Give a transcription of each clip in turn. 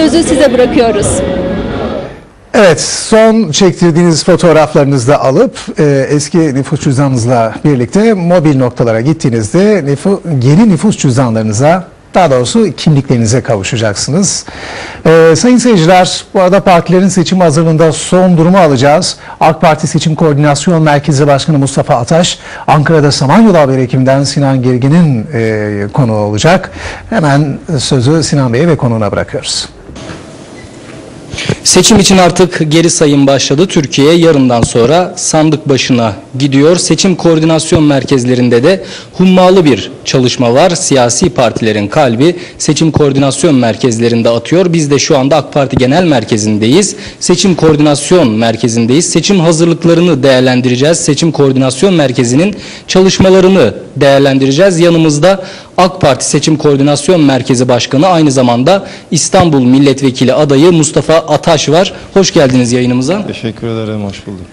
sözü size bırakıyoruz. Evet, son çektirdiğiniz fotoğraflarınızı da alıp e, eski nüfus cüzdanınızla birlikte mobil noktalara gittiğinizde nüfu, yeni nüfus cüzdanlarınıza daha doğrusu kimliklerinize kavuşacaksınız. E, sayın seyirciler, bu arada partilerin seçim hazırlığında son durumu alacağız. AK Parti Seçim Koordinasyon Merkezi Başkanı Mustafa Ataş, Ankara'da Samanyolu Haber ekibinden Sinan Gergin'in e, konuğu olacak. Hemen sözü Sinan Bey'e ve konuğuna bırakıyoruz. Seçim için artık geri sayım başladı. Türkiye yarından sonra sandık başına gidiyor. Seçim koordinasyon merkezlerinde de hummalı bir çalışma var. Siyasi partilerin kalbi seçim koordinasyon merkezlerinde atıyor. Biz de şu anda AK Parti Genel Merkezi'ndeyiz. Seçim koordinasyon merkezindeyiz. Seçim hazırlıklarını değerlendireceğiz. Seçim koordinasyon merkezinin çalışmalarını değerlendireceğiz. Yanımızda AK Parti Seçim Koordinasyon Merkezi Başkanı aynı zamanda İstanbul Milletvekili adayı Mustafa Ataş var. Hoş geldiniz yayınımıza. Teşekkür ederim, hoş bulduk.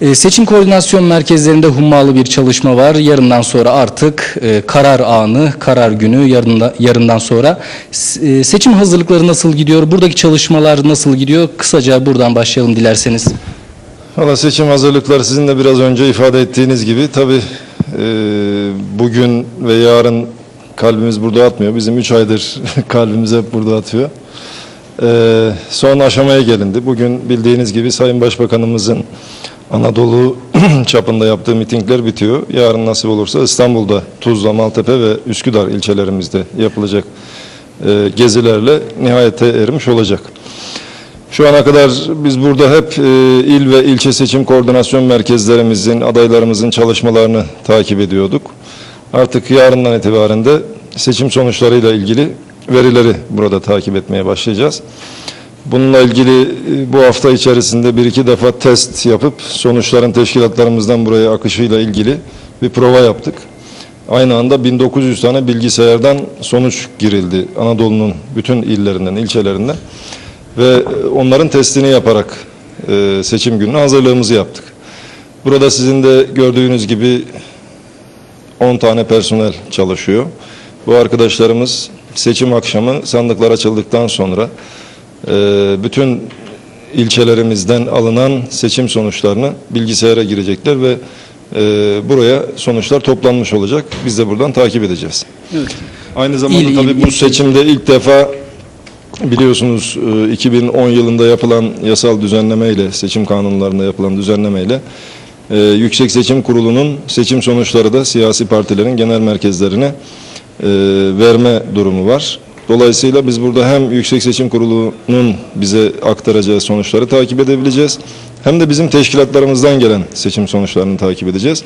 Ee, Seçim koordinasyon merkezlerinde hummalı bir çalışma var. Yarından sonra artık e, karar anı, karar günü yarında, yarından sonra. E, seçim hazırlıkları nasıl gidiyor? Buradaki çalışmalar nasıl gidiyor? Kısaca buradan başlayalım dilerseniz. Valla seçim hazırlıkları sizin de biraz önce ifade ettiğiniz gibi tabii e, bugün ve yarın kalbimiz burada atmıyor. Bizim üç aydır kalbimiz hep burada atıyor. E, son aşamaya gelindi. Bugün bildiğiniz gibi Sayın Başbakanımızın Anadolu çapında yaptığı mitingler bitiyor. Yarın nasip olursa İstanbul'da Tuzla, Maltepe ve Üsküdar ilçelerimizde yapılacak e, gezilerle nihayete ermiş olacak. Şu ana kadar biz burada hep e, il ve ilçe seçim koordinasyon merkezlerimizin, adaylarımızın çalışmalarını takip ediyorduk. Artık yarından itibaren de seçim sonuçlarıyla ilgili verileri burada takip etmeye başlayacağız. Bununla ilgili e, bu hafta içerisinde bir iki defa test yapıp sonuçların teşkilatlarımızdan buraya akışıyla ilgili bir prova yaptık. Aynı anda 1900 tane bilgisayardan sonuç girildi Anadolu'nun bütün illerinden, ilçelerinden ve onların testini yaparak e, seçim gününe hazırlığımızı yaptık. Burada sizin de gördüğünüz gibi 10 tane personel çalışıyor. Bu arkadaşlarımız seçim akşamı sandıklar açıldıktan sonra e, bütün ilçelerimizden alınan seçim sonuçlarını bilgisayara girecekler ve e, buraya sonuçlar toplanmış olacak. Biz de buradan takip edeceğiz. Aynı zamanda İl, il, tabii bu il. seçimde ilk defa biliyorsunuz e, 2010 yılında yapılan yasal düzenlemeyle, seçim kanunlarında yapılan düzenlemeyle e, Yüksek Seçim Kurulu'nun seçim sonuçları da siyasi partilerin genel merkezlerine e, verme durumu var. Dolayısıyla biz burada hem Yüksek Seçim Kurulu'nun bize aktaracağı sonuçları takip edebileceğiz. Hem de bizim teşkilatlarımızdan gelen seçim sonuçlarını takip edeceğiz.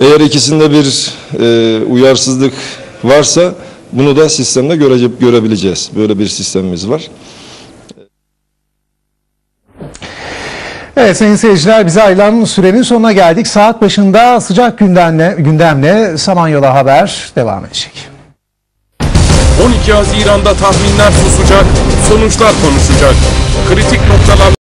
Eğer ikisinde bir e, uyarsızlık varsa bunu da sistemde görece, görebileceğiz. Böyle bir sistemimiz var. Evet sayın seyirciler bize ayrılan sürenin sonuna geldik. Saat başında sıcak gündemle, gündemle Samanyolu Haber devam edecek. 12 Haziran'da tahminler susacak, sonuçlar konuşacak. Kritik noktalar